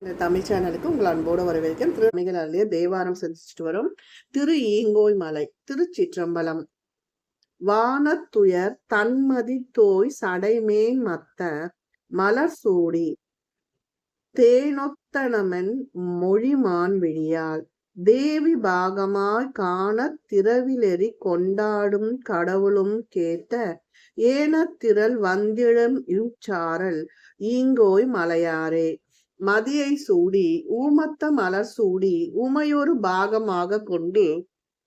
இந்த தமிழ் சேனலுக்கு உங்கள் அன்போடு வரவேற்கிறேன். திருமணிகளிலே தேவாரம் செஞ்சுட்டு வரும். திரு ஈங்கோய் மலை திருச்சிற்றம்பலம் வானத்துயர் தன்மதி தோய் சடைமேன் மத்த மலர் சூடி. தேனொத்தனமென் மொழிமான் விழியால். தேவி பாகமாய் காணத் திரவிலெறி கொண்டாடும் கடவுளும் கேட்ட ஏனத்திரள் வந்திடம் இச்சாரல் ஈங்கோய் மலையாரே. மதியை சூடி ஊமத்த மலர் சூடி உமையொரு பாகமாக கொண்டு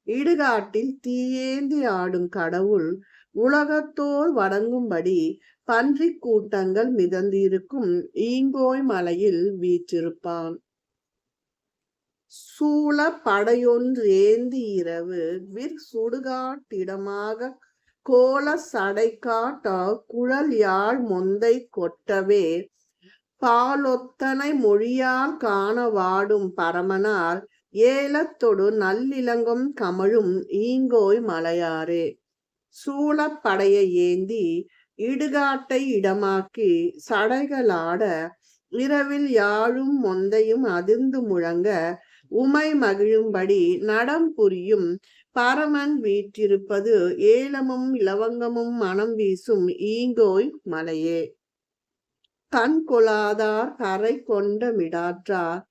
இடுகாட்டில் தீயேந்தி ஆடும் கடவுள் உலகத்தோர் வணங்கும்படி பன்றி கூட்டங்கள் மிதந்திருக்கும் ஈங்கோய் மலையில் வீற்றிருப்பான். சூழ படையொன்றேந்தி இரவு விற் சுடுகாட்டிடமாக கோல சடைக்காட்ட குழல் யாழ் மொந்தை கொட்டவே பாலொத்தனை மொழியால் காண வாடும் பரமனார் ஏலத்தொடு நல்லிலங்கும் கமழும் ஈங்கோய் மலையாரே. சூழப்படையை ஏந்தி இடுகாட்டை இடமாக்கி சடைகளாட இரவில் யாழும் மொந்தையும் அதிர்ந்து முழங்க உமை மகிழும்படி நடம் புரியும் பரமன் வீற்றிருப்பது ஏலமும் இலவங்கமும் மனம் வீசும் ஈங்கோய் மலையே. கண் கொளாதார் கரை கொண்ட மிடாற்றார்.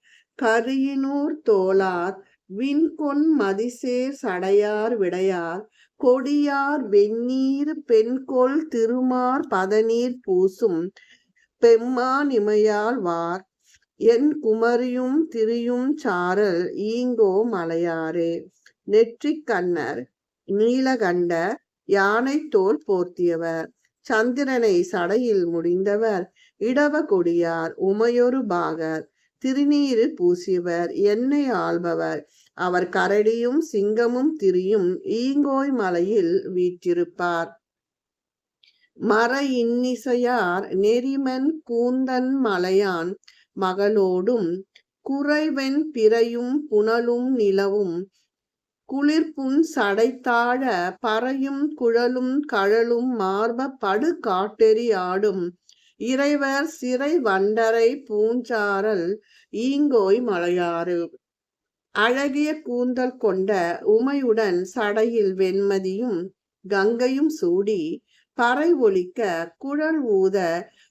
கரியினூர் தோளார் விண்கொன் மதிசேர் சடையார் விடையார். கொடியார் வெந்நீர் பெண்கொள் திருமார் பதநீர் பூசும் பெம்மானிமையால் வார். என் குமரியும் திரியும் சாரல் ஈங்கோ மலையாரே. நெற்றிக் கண்ணர் நீலகண்ட யானை தோல் போர்த்தியவர். சந்திரனை சடையில் முடிந்தவர். இடவ கொடியார் உமையொரு பாகர் திருநீரு பூசியவர் எண்ணெய் ஆள்பவர். அவர் கரடியும் சிங்கமும் திரியும் ஈங்கோய் மலையில் வீற்றிருப்பார். மர இன்னிசையார் நெறிமன் கூந்தன் மலையான் மகளோடும் குறைவெண் பிறையும் புனலும் நிலவும் குளிர்புன் சடைத்தாழ பறையும் குழலும் கழலும் மார்ப படு காட்டெறி ஆடும் இறைவர் சிறை வண்டரை பூஞ்சாரல் ஈங்கோய் மலையாறு. அழகிய கூந்தல் கொண்ட உமையுடன் சடையில் வெண்மதியும் கங்கையும் சூடி பறை ஒலிக்க குழல் ஊத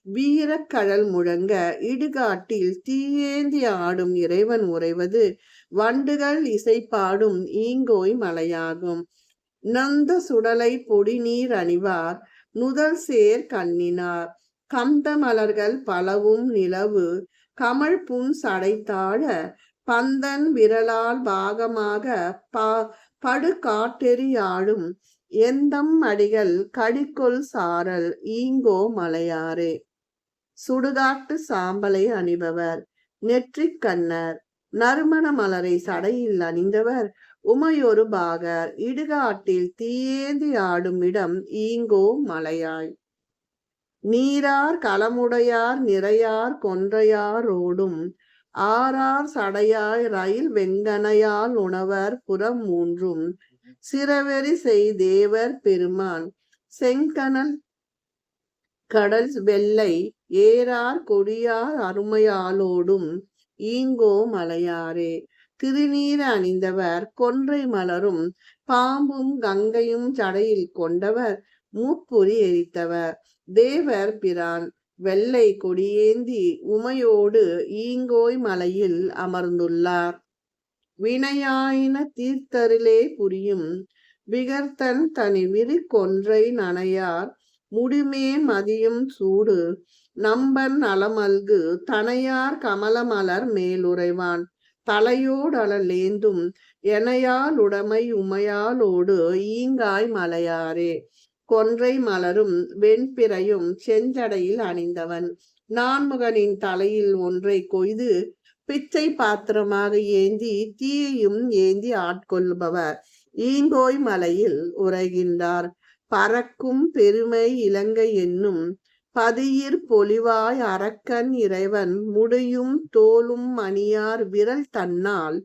வீரக்கழல் முழங்க இடுகாட்டில் தீயேந்தி ஆடும் இறைவன் உறைவது வண்டுகள் இசைப்பாடும் ஈங்கோய் மலையாகும். நந்த சுடலை பொடி நீர் அணிவார் நுதல் சேர் கண்ணினார். கந்த மலர்கள் பலவும் நிலவு கமல் புன் சடைத்தாழ பந்தன் விரலால் பாகமாக பா படு காட்டெறியாடும் எந்தம் அடிகள் கடிக்கொள் சாரல் ஈங்கோ மலையாரே. சுடுகாட்டு சாம்பலை அணிபவர் நெற்றிக் கண்ணர் நறுமண மலரை சடையில் அணிந்தவர் உமையொரு பாகர் இடுகாட்டில் தீயேந்தி ஆடும் இடம் ஈங்கோ மலையாய். நீரார் களமுடையார் நிறையார் கொன்றையாரோடும் ஆறார் சடையாய் ரயில் வெங்கனையால் உணவர் புறம் மூன்றும் சிறவெறி செய்தேவர் பெருமான் செங்கனல் கடல் வெள்ளை ஏறார் கொடியார் அருமையாலோடும் ஈங்கோ மலையாரே. திருநீர் அணிந்தவர் கொன்றை மலரும் பாம்பும் கங்கையும் சடையில் கொண்டவர் மூப்பொறி எரித்தவர் தேவர் பிரான் வெள்ளை கொடியேந்தி உமையோடு ஈங்கோய் மலையில் அமர்ந்துள்ளார். வினையாயின தீர்த்தரிலே புரியும். விகர்த்தன் தனி விரி கொன்றை நனையார். முடிமே மதியும் சூடு. நம்பன் நலமல்கு தனையார் கமலமலர் மேலுறைவான் தலையோடலேந்தும் எனையால் உடமை உமையாலோடு ஈங்காய் மலையாரே. கொன்றை மலரும் வெண்பிறையும் செஞ்சடையில் அணிந்தவன். நான்முகனின் தலையில் ஒன்றை கொய்து பிச்சை பாத்திரமாக ஏந்தி தீயையும் ஏந்தி ஆட்கொள்பவர். ஈங்கோய் மலையில் உரைகின்றார் பறக்கும் பெருமை இலங்கை என்னும் பதியிர் பொலிவாய் அரக்கன் இறைவன் முடியும் தோலும் மணியார் விரல் தன்னால்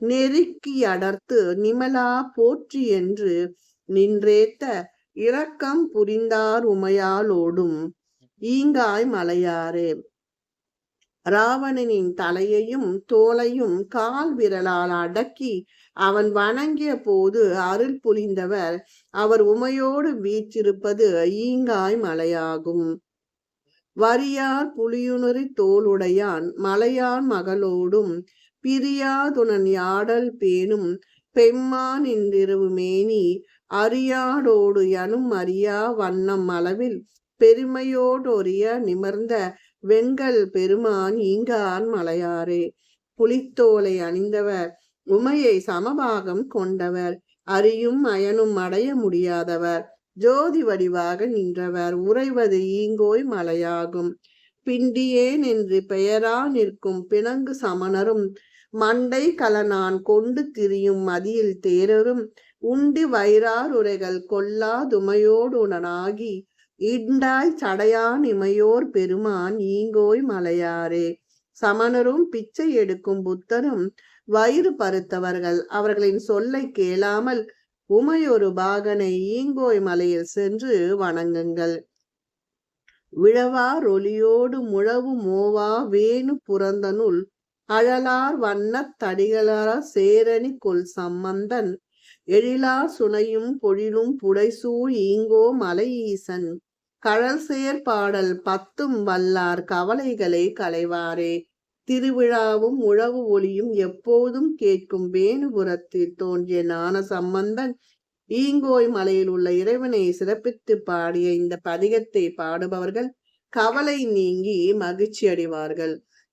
நெருக்கி அடர்த்து நிமலா போற்றி என்று நின்றேத்த இரக்கம் புரிந்தார் உமையாலோடும் ஈங்காய் மலையாரே ராவணனின் தலையையும் தோலையும் கால் விரலால் அடக்கி அவன் வணங்கிய போது அருள் புரிந்தவர் அவர் உமையோடு வீற்றிருப்பது ஈங்காய் மலையாகும். வரியார் புலியுணரி தோளுடையான் மலையான் மகளோடும் பிரியாதுணன் யாடல் பேணும் பெம்மான் என்றிரவு மேனி அறியாடோடு எனும் அறியா வண்ணம் அளவில் பெருமையோடொரிய நிமிர்ந்த வெங்கல் பெருமான் ஈங்கான் மலையாரே. புலித்தோலை அணிந்தவர் உமையை சமபாகம் கொண்டவர் அறியும் அயனும் அடைய முடியாதவர் ஜோதி வடிவாக நின்றவர் உறைவது ஈங்கோய் மலையாகும். பிண்டியேன் என்று பெயரா நிற்கும் பிணங்கு சமணரும் மண்டை கலனான் கொண்டு திரியும் மதியில் தேரரும் உண்டி வைரார் உரைகள் இண்டாய் சடையான் இமையோர் பெருமான் ஈங்கோய் மலையாரே. சமணரும் பிச்சை எடுக்கும் புத்தரும் வயிறு பருத்தவர்கள். அவர்களின் சொல்லை கேளாமல் உமையொரு பாகனை ஈங்கோய் மலையில் சென்று வணங்குங்கள். விழவார் ஒளியோடு முழவு மோவா வேணு புறந்தனுள் அழலார் வண்ணத் தடிகளார் சேரணி கொல் சம்பந்தன். எழிலார் சுனையும் பொழிலும் புடைசூழ் ஈங்கோ மலை ஈசன் கழல் சேர் பாடல் பத்தும் வல்லார் கவலைகளை களைவாரே. திருவிழாவும் உழவு ஒளியும் எப்போதும் கேட்கும் வேணுபுரத்தில் தோன்றிய ஞான சம்பந்தன். ஈங்கோய் மலையில் உள்ள இறைவனை சிறப்பித்து பாடிய இந்த பதிகத்தை பாடுபவர்கள் கவலை நீங்கி மகிழ்ச்சி அடைவார்கள்